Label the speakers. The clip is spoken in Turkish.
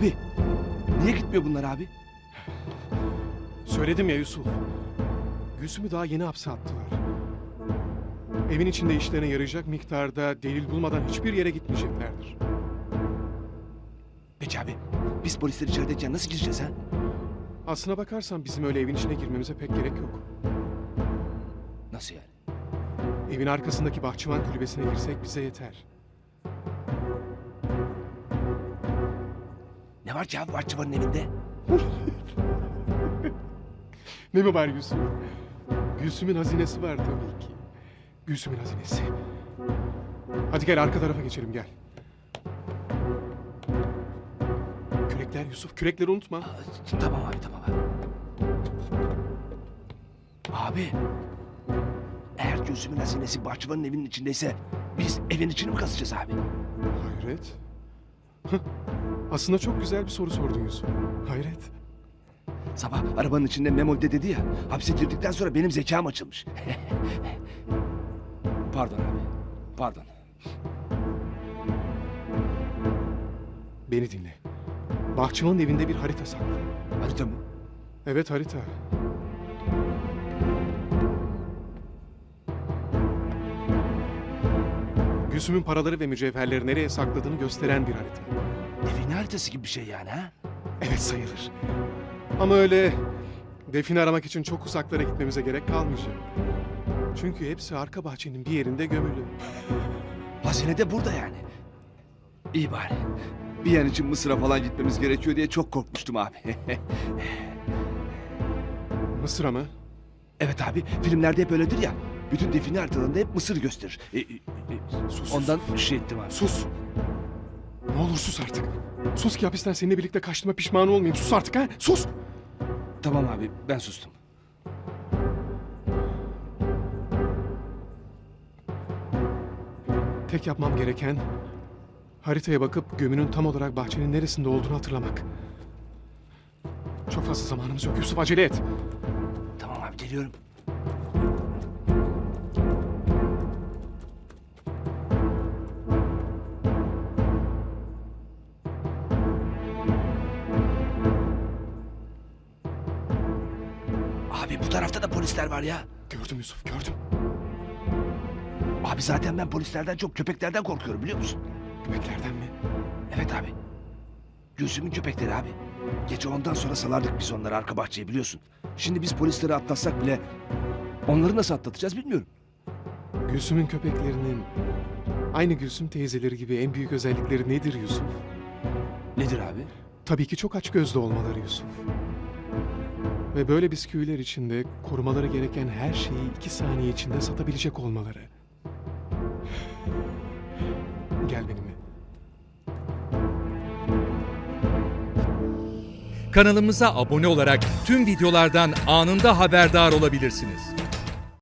Speaker 1: Niye gitmiyor bunlar abi?
Speaker 2: Söyledim ya Yusuf. Gülsüm'ü daha yeni hapse attılar. Evin içinde işlerine yarayacak miktarda delil bulmadan hiçbir yere gitmeyeceklerdir.
Speaker 1: Peki abi biz polisler içerideyken nasıl gireceğiz ha?
Speaker 2: Aslına bakarsan bizim öyle evin içine girmemize pek gerek yok.
Speaker 1: Nasıl yani?
Speaker 2: Evin arkasındaki bahçıvan kulübesine girsek bize yeter.
Speaker 1: Ne var ki abi Bahçıvan'ın evinde?
Speaker 2: Ne mi var Gülsüm? Gülsüm'ün hazinesi var tabii ki. Gülsüm'ün hazinesi. Hadi gel arka tarafa geçelim gel. Kürekler Yusuf, kürekleri unutma.
Speaker 1: Aa, Tamam abi tamam abi. Abi. Eğer Gülsüm'ün hazinesi Bahçıvan'ın evinin içindeyse biz evin içini mi kazacağız abi?
Speaker 2: Hayret. Aslında çok güzel bir soru sordun Yusuf. Hayret.
Speaker 1: Sabah arabanın içinde Memoli de dedi ya hapse girdikten sonra benim zekam açılmış. Pardon abi. Pardon.
Speaker 2: Beni dinle. Bahçıvanın evinde bir harita saklı.
Speaker 1: Harita mı?
Speaker 2: Evet harita. Gülsüm'ün paraları ve mücevherleri nereye sakladığını gösteren bir harita.
Speaker 1: Evin haritası gibi bir şey yani ha?
Speaker 2: Evet sayılır. Ama öyle define aramak için çok uzaklara gitmemize gerek kalmayacak. Çünkü hepsi arka bahçenin bir yerinde gömülü.
Speaker 1: Hazine de burada yani. İyi bari. Bir an için Mısır'a falan gitmemiz gerekiyor diye çok korkmuştum abi.
Speaker 2: Mısır'a mı?
Speaker 1: evet abi filmlerde hep öyledir ya. Bütün define haritalarında hep Mısır gösterir. E, e, e,
Speaker 2: Sus.
Speaker 1: ondan şey ettim abi.
Speaker 2: Sus. Ne olur sus artık. Sus ki hapisten seninle birlikte kaçtığıma pişman olmayayım. Sus artık ha. Sus.
Speaker 1: Tamam abi ben sustum.
Speaker 2: Tek yapmam gereken haritaya bakıp gömünün tam olarak bahçenin neresinde olduğunu hatırlamak. Çok fazla zamanımız yok Yusuf acele et.
Speaker 1: Tamam abi geliyorum. Abi bu tarafta da polisler var ya.
Speaker 2: Gördüm Yusuf gördüm.
Speaker 1: Abi zaten ben polislerden çok köpeklerden korkuyorum biliyor musun?
Speaker 2: Köpeklerden mi?
Speaker 1: Evet abi. Gülsüm'ün köpekleri abi. Gece ondan sonra salardık biz onları arka bahçeye biliyorsun. Şimdi biz polisleri atlatsak bile onları nasıl atlatacağız bilmiyorum.
Speaker 2: Gülsüm'ün köpeklerinin aynı Gülsüm teyzeleri gibi en büyük özellikleri nedir Yusuf?
Speaker 1: Nedir abi?
Speaker 2: Tabii ki çok açgözlü olmaları Yusuf. Ve böyle bisküviler içinde korumaları gereken her şeyi iki saniye içinde satabilecek olmaları. Gel benimle.
Speaker 3: Kanalımıza abone olarak tüm videolardan anında haberdar olabilirsiniz.